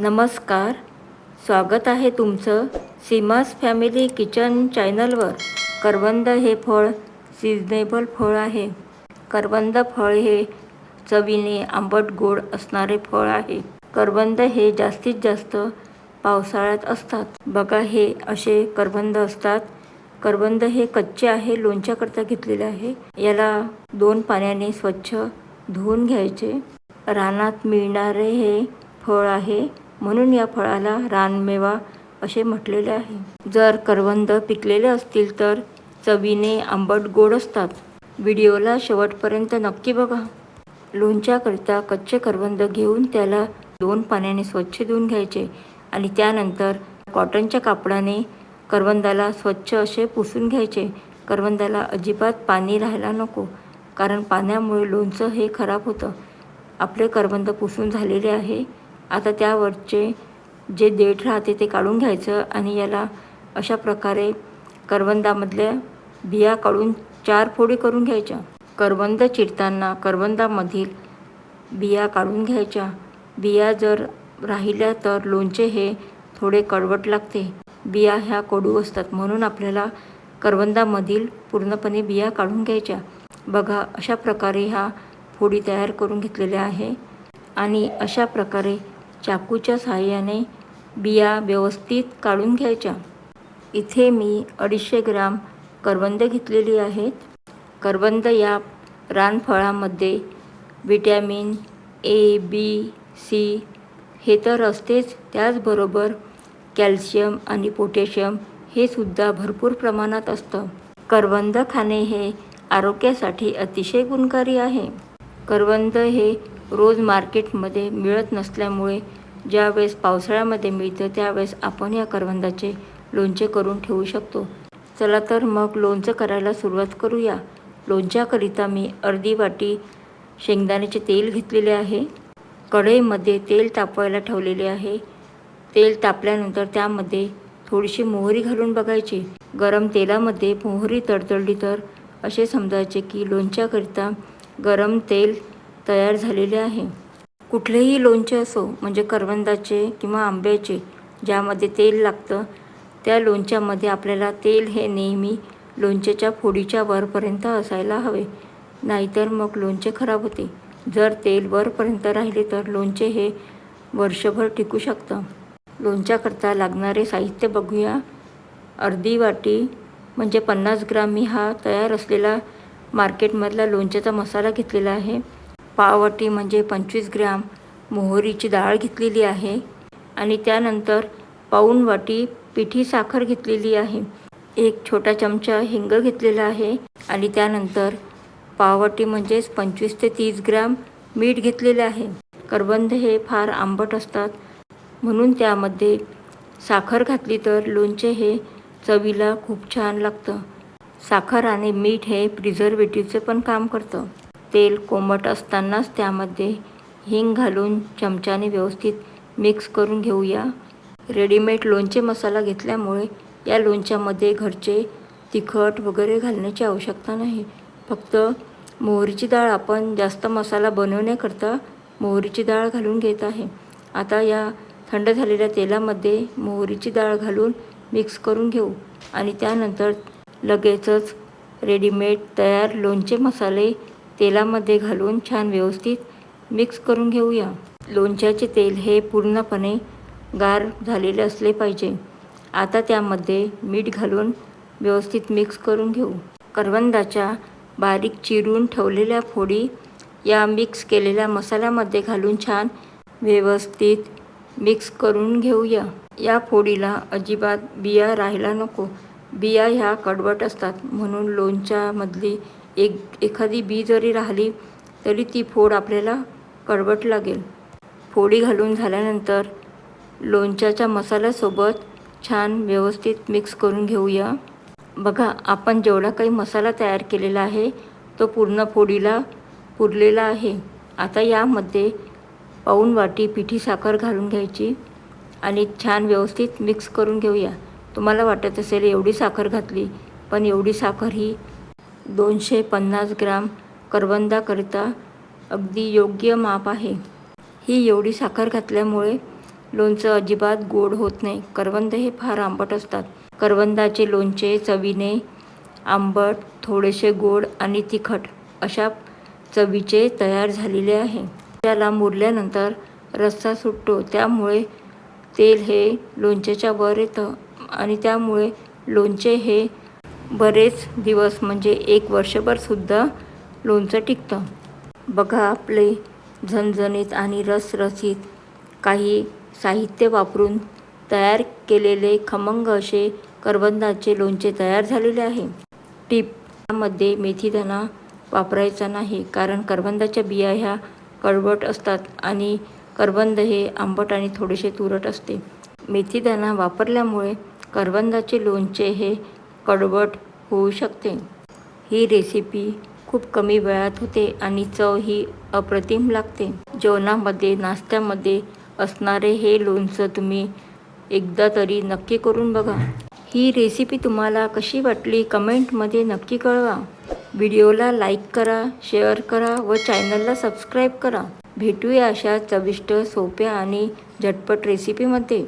नमस्कार. स्वागत आहे तुमचं सीमास फॅमिली किचन चॅनलवर. करवंद हे फळ सिजनेबल फळ आहे. करवंद फळ हे चवीने आंबट गोड असणारे फळ आहे. करवंद हे जास्तीत जास्त पावसाळ्यात असतात. बघा हे असे करवंद असतात. करवंद हे कच्चे आहे लोणच्याकरता घेतलेले आहे. याला दोन पाण्याने स्वच्छ धुवून घ्यायचे. रानात मिळणारे हे फळ आहे. म्हणून या फळाला रानमेवा असे म्हटलेले आहे. जर करवंद पिकलेले असतील तर चवीने आंबट गोड असतात. व्हिडिओला शेवटपर्यंत नक्की बघा. लोणच्याकरिता कच्चे करवंद घेऊन त्याला दोन पाण्याने स्वच्छ धुवून घ्यायचे आणि त्यानंतर कॉटनच्या कापडाने करवंदाला स्वच्छ असे पुसून घ्यायचे. करवंदाला अजिबात पाणी राहायला नको कारण पाण्यामुळे लोणचं हे खराब होतं. आपले करवंद पुसून झालेले आहे. आता त्यावरचे जे देठ राहते ते काढून घ्यायचं आणि याला अशा प्रकारे करवंदामधल्या बिया काढून चार फोडी करून घ्यायच्या. करवंद चिरताना करवंदामधील बिया काढून घ्यायच्या. बिया जर राहिल्या तर लोणचे हे थोडे कडवट लागते. बिया ह्या कडू असतात. म्हणून आपल्याला करवंदामधील पूर्णपणे बिया काढून घ्यायच्या. बघा अशा प्रकारे ह्या फोडी तयार करून घेतलेल्या आहे. आणि अशा प्रकारे चाकूच्या सहाय्याने बिया व्यवस्थित काढून घ्यायच्या. इथे मी अडीचशे ग्राम करवंद घेतलेली आहेत. करवंद या रानफळामध्ये विटॅमिन ए बी सी हे तर असतेच. त्याचबरोबर कॅल्शियम आणि पोटॅशियम हे सुद्धा भरपूर प्रमाणात असतं. करवंद खाणे हे आरोग्यासाठी अतिशय गुणकारी आहे. करवंद हे रोज मार्केटमध्ये मिळत नसल्यामुळे ज्यावेळेस पावसाळ्यामध्ये मिळतं त्यावेळेस आपण या करवंदाचे लोणचे करून ठेवू शकतो. चला तर मग लोणचं करायला सुरुवात करूया. लोणच्याकरिता मी अर्धी वाटी शेंगदाण्याचे तेल घेतलेले आहे. कढईमध्ये तेल तापवायला ठेवलेले आहे. तेल तापल्यानंतर त्यामध्ये थोडीशी मोहरी घालून बघायची. गरम तेलामध्ये मोहरी तडतडली तर असे समजायचे की लोणच्याकरिता गरम तेल तयार झालेले आहे. कुठलेही लोणचे असो म्हणजे करवंदाचे किंवा आंब्याचे ज्यामध्ये तेल लागतं त्या लोणच्यामध्ये आपल्याला तेल हे नेहमी लोणच्याच्या फोडीच्या वरपर्यंत असायला हवे. नाहीतर मग लोणचे खराब होते. जर तेल वरपर्यंत राहिले तर लोणचे हे वर्षभर टिकू शकतं. लोणच्याकरता लागणारे साहित्य बघूया. अर्धी वाटी म्हणजे पन्नास ग्राम मी हा तयार असलेला मार्केटमधला लोणच्याचा मसाला घेतलेला आहे. पाववाटी म्हणजे पंचवीस ग्रॅम मोहरीची डाळ घेतलेली आहे आणि त्यानंतर पाऊण वाटी पिठी साखर घेतलेली आहे. एक छोटा चमचा हिंग घेतलेला आहे आणि त्यानंतर पाववाटी म्हणजेच पंचवीस ते तीस ग्रॅम मीठ घेतलेले आहे. करबंद हे फार आंबट असतात. म्हणून त्यामध्ये साखर घातली तर लोणचे हे चवीला खूप छान लागतं. साखर आणि मीठ हे प्रिझर्वेटिव्हचं पण काम करतं. तेल कोमट असतानाच त्यामध्ये हिंग घालून चमच्याने व्यवस्थित मिक्स करून घेऊया. रेडीमेड लोणचे मसाला घेतल्यामुळे या लोणच्यामध्ये घरचे तिखट वगैरे घालण्याची आवश्यकता नाही. फक्त मोहरीची डाळ आपण जास्त मसाला बनवण्याकरता मोहरीची डाळ घालून घेत आहे. आता या थंड झालेल्या तेलामध्ये मोहरीची डाळ घालून मिक्स करून घेऊ आणि त्यानंतर लगेचच रेडीमेड तयार लोणचे मसाले तेलामध्ये घालून छान व्यवस्थित मिक्स करून घेऊया. लोणच्याचे तेल हे पूर्णपणे गार झालेले असले पाहिजे. आता त्यामध्ये मीठ घालून व्यवस्थित मिक्स करून घेऊ. करवंदाच्या बारीक चिरून ठेवलेल्या फोडी या मिक्स केलेल्या मसाल्यामध्ये घालून छान व्यवस्थित मिक्स करून घेऊया. या फोडीला अजिबात बिया राहायला नको. बिया ह्या कडवट असतात. म्हणून लोणच्यामधली एक एखादी बी जरी राहिली तरी ती फोड आपल्याला कडवट लागेल. फोडी घालून झाल्यानंतर लोणच्याच्या मसाल्यासोबत छान व्यवस्थित मिक्स करून घेऊया. बघा आपण जेवढा काही मसाला तयार केलेला आहे तो पूर्ण फोडीला पुरलेला आहे. आता यामध्ये पाऊन वाटी पिठी साखर घालून घ्यायची आणि छान व्यवस्थित मिक्स करून घेऊया. तुम्हाला वाटत असेल एवढी साखर घातली पण एवढी साखर ही दोनशे पन्नास ग्राम करवंदाकरिता अगदी योग्य माप आहे. ही एवढी साखर घातल्यामुळे लोणचं अजिबात गोड होत नाही. करवंद हे फार आंबट असतात. करवंदाचे लोणचे चवीने आंबट थोडेसे गोड आणि तिखट अशा चवीचे तयार झालेले आहे. त्याला मुरल्यानंतर रस्सा सुटतो. त्यामुळे तेल हे लोणच्याच्या वर येतं आणि त्यामुळे लोणचे हे बरेच दिवस म्हणजे एक वर्षभरसुद्धा लोणचं टिकतं. बघा आपले झणझणीत आणि रसरसीत काही साहित्य वापरून तयार केलेले खमंग असे करवंदाचे लोणचे तयार झालेले आहे. टीप यामध्ये मेथीदाणा वापरायचा नाही कारण करवंदाच्या बिया ह्या कडवट असतात आणि करवंद हे आंबट आणि थोडेसे तुरट असते. मेथीदाणा वापरल्यामुळे करवंदाचे लोणचे हे कडवट होऊ शकते. ही रेसिपी खूप कमी वेळात होते आणि चव ही अप्रतिम लागते. जेवणामध्ये नाश्त्यामध्ये असणारे हे लोणचं तुम्ही एकदा तरी नक्की करून बघा. ही रेसिपी तुम्हाला कशी वाटली कमेंटमध्ये नक्की कळवा. व्हिडिओला लाईक करा शेअर करा व चॅनलला सबस्क्राईब करा. भेटूया अशा चविष्ट सोप्या आणि झटपट रेसिपीमध्ये